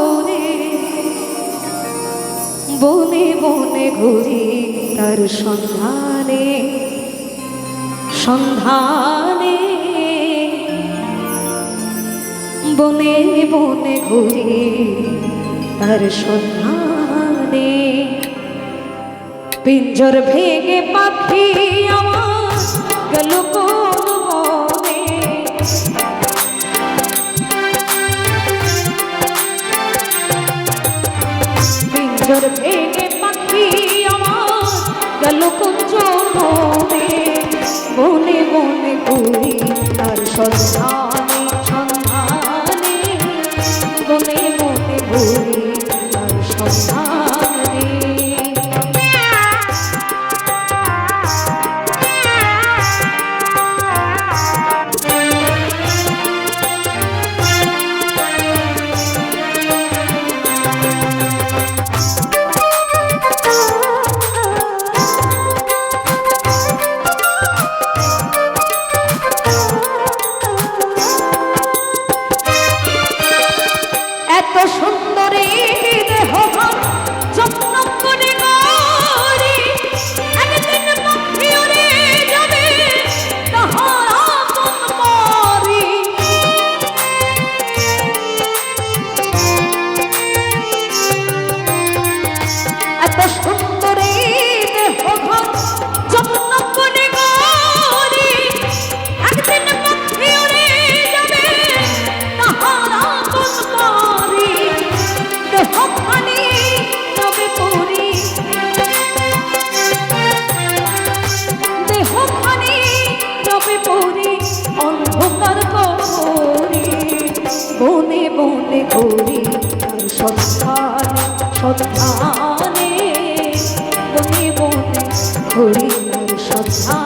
বনে বনে বনে ঘুরি তার সন্ধানে সন্ধানে। বনে বনে ঘুরি তার সন্ধানে। পিঞ্জর ভেঙে পাখি আমার গেল পিঞ্জর ভেঙে পাখি আমার গেল কুঞ্জ মনে মনে বনে ঘুরি তার সন্ধানে। বনে করি ঘুরি সৎস্থানে মনে মনে করি বনে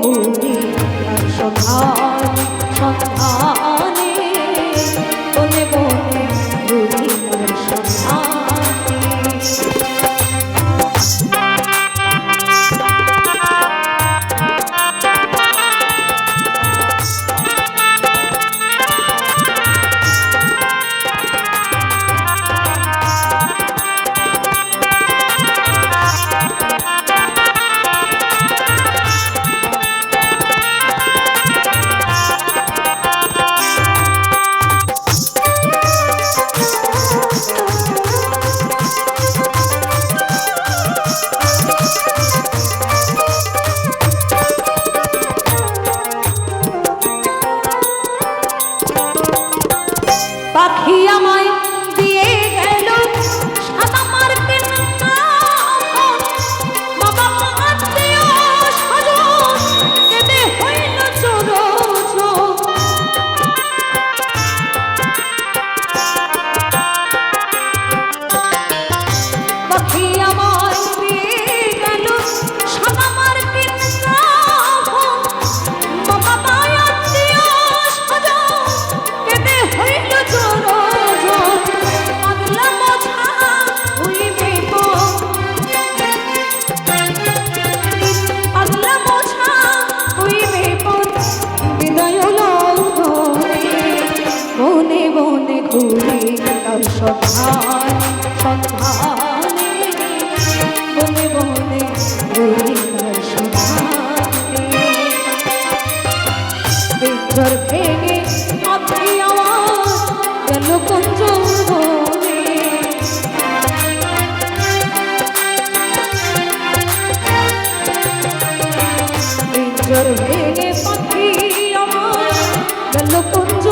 ঘুরি তার সন্ধানে। সন্ধান, সন্ধানে। বনে বনে ঘুরি তার সন্ধানে। বিদ্রর ভেঙে আপনি আমার গেল কুঞ্জ ভেঙে পাখি আমার গেল কুঞ্জ